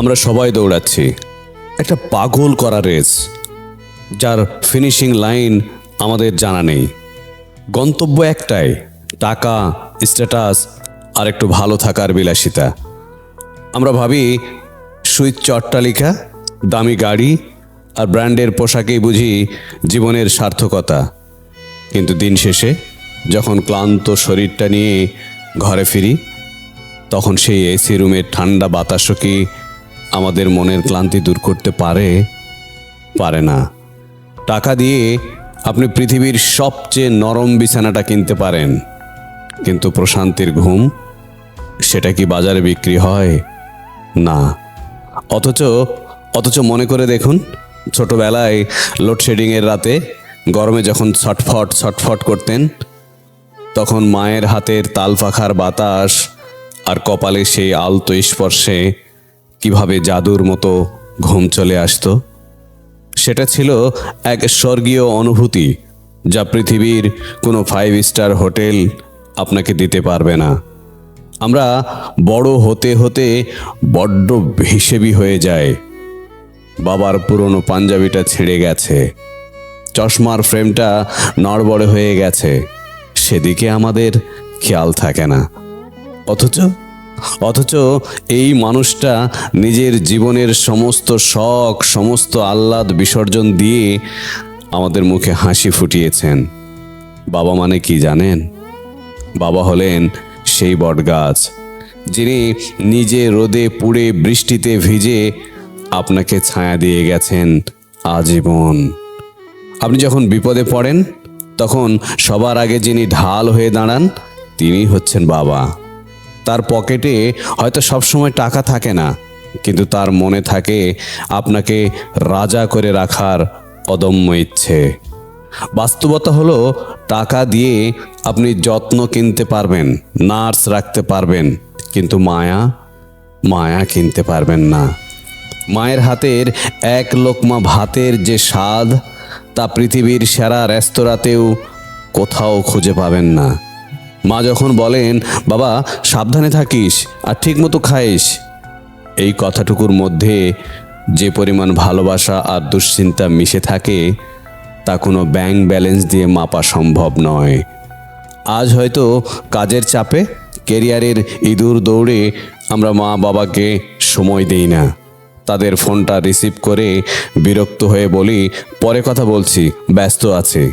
আমরা সবাই দৌড়াচ্ছি। একটা পাগল করা রেস, যার ফিনিশিং লাইন আমাদের জানা নেই। গন্তব্য একটাই, টাকা স্ট্যাটাস আর একটু ভালো থাকার বিলাসিতা। আমরা ভাবি, সুইচ অট্টালিকা দামি গাড়ি, আর ব্র্যান্ডের পোশাকেই বুঝি জীবনের সার্থকতা। কিন্তু দিন শেষে, যখন ক্লান্ত শরীরটা নিয়ে ঘরে ফিরি, তখন সেই এসি রুমের ঠান্ডা বাতাসও কি আমাদের মনের ক্লান্তি দূর করতে পারে পারে না। টাকা দিয়ে আপনি পৃথিবীর সবচেয়ে নরম বিছানাটা কিনতে পারেন, কিন্তু প্রশান্তির ঘুম, সেটা কি বাজারে বিক্রি হয়? না। অথচ অথচ মনে করে দেখুন, ছোটবেলায় লোডশেডিংয়ের রাতে, গরমে যখন ছটফট ছটফট করতেন, তখন মায়ের হাতের তাল পাখার বাতাস আর কপালে সেই আলতো স্পর্শে কীভাবে জাদুর মতো ঘুম চলে আসত? সেটা ছিল এক স্বর্গীয় অনুভূতি, যা পৃথিবীর কোনো ফাইভ স্টার হোটেল আপনাকে দিতে পারবে না। আমরা বড় হতে হতে বড্ড হিসেবি হয়ে যায় বাবার পুরনো পাঞ্জাবিটা ছিঁড়ে গেছে। চশমার ফ্রেমটা নড়বড়ে হয়ে গেছে। সেদিকে আমাদের খেয়াল থাকে না। অথচ অথচ এই মানুষটা নিজের জীবনের সমস্ত শখ, সমস্ত আহ্লাদ বিসর্জন দিয়ে আমাদের মুখে হাসি ফুটিয়েছেন। বাবা মানে কি জানেন? বাবা হলেন সেই বটগাছ, যিনি নিজে রোদে পুড়ে বৃষ্টিতে ভিজে আপনাকে ছায়া দিয়ে গেছেন আজীবন। আপনি যখন বিপদে পড়েন, তখন সবার আগে যিনি ঢাল হয়ে দাঁড়ান তিনি হচ্ছেন বাবা। তার পকেটে হয়তো সবসময় টাকা থাকে না, কিন্তু তার মনে থাকে আপনাকে রাজা করে রাখার অদম্য ইচ্ছে। বাস্তবতা হলো, টাকা দিয়ে আপনি যত্ন কিনতে পারবেন, নার্স রাখতে পারবেন, কিন্তু মায়া মায়া কিনতে পারবেন না। মায়ের হাতের এক লোকমা ভাতের যে স্বাদ, তা পৃথিবীর সেরা রেস্তোরাঁতেও কোথাও খুঁজে পাবেন না। মা যখন বলেন, বাবা, সাবধানে থাকিস আর ঠিকমতো খাইস, এই কথাটুকুর মধ্যে যে পরিমাণ ভালোবাসা আর দুশ্চিন্তা মিশে থাকে, তা কোনো ব্যাংক ব্যালেন্স দিয়ে মাপা সম্ভব নয়। আজ হয়তো কাজের চাপে কেরিয়ারের ইঁদুর দৌড়ে আমরা মা বাবাকে সময় দেই না। তাদের ফোনটা রিসিভ করে বিরক্ত হয়ে বলি, পরে কথা বলছি, ব্যস্ত আছে।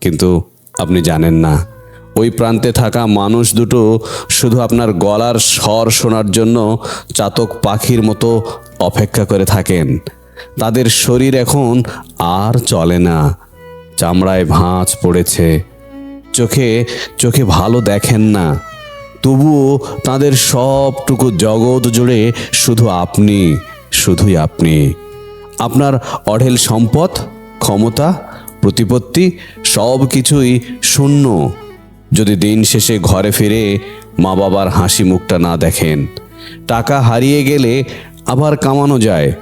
কিন্তু আপনি জানেন না ওই প্রান্তে থাকা মানুষ দুটো শুধু আপনার গলার স্বর শোনার জন্য চাতক পাখির মতো অপেক্ষা করে থাকেন। তাদের শরীর এখন আর চলে না। চামড়ায় ভাঁজ পড়েছে। চোখে চোখে ভালো দেখেন না। তবুও তাদের সবটুকু জগৎ জুড়ে শুধু আপনি, শুধুই আপনি। আপনার অঢেল সম্পদ, ক্ষমতা, প্রতিপত্তি সব কিছুই শূন্য। যদি দিন শেষে ঘরে ফিরে মা বাবার হাসি মুখটা না দেখেন, টাকা হারিয়ে গেলে আবার কামানো যায়।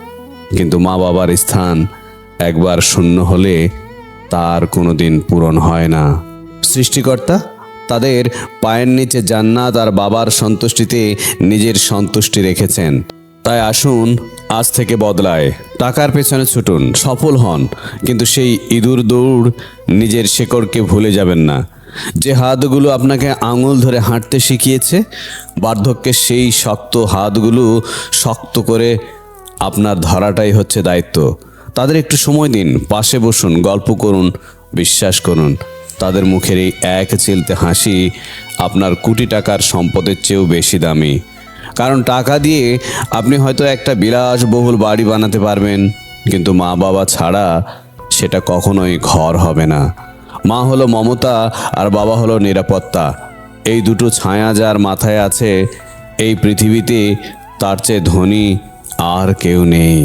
কিন্তু মা বাবার স্থান একবার শূন্য হলে তার কোনো দিন পূরণ হয় না। সৃষ্টিকর্তা, তাদের পায়ের নিচে জান্নাত আর বাবার সন্তুষ্টিতে নিজের সন্তুষ্টি রেখেছেন। তাই আসুন আজ থেকে বদলায়। টাকার পেছনে ছুটুন, সফল হন, কিন্তু সেই ইঁদুর দৌড় নিজের শেকড়কে ভুলে যাবেন না। যে হাতগুলো আপনাকে আঙুল ধরে হাঁটতে শিখিয়েছে বার্ধক্যের সেই শক্ত হাতগুলো শক্ত করে আপনার ধরাটাই হচ্ছে দায়িত্ব। তাদের একটু সময় দিন, পাশে বসুন, গল্প করুন, বিশ্বাস করুন। তাদের মুখের এই এক চিলতে হাসি আপনার কোটি টাকার সম্পদের চেয়েও বেশি দামি। কারণ টাকা দিয়ে আপনি হয়তো একটা বিলাসবহুল বাড়ি বানাতে পারবেন, কিন্তু মা বাবা ছাড়া সেটা কখনোই ঘর হবে না। মা হলো মমতা আর বাবা হলো নিরাপত্তা। এই দুটো ছায়া যার মাথায় আছে, এই পৃথিবীতে তার চেয়ে ধনী আর কেউ নেই।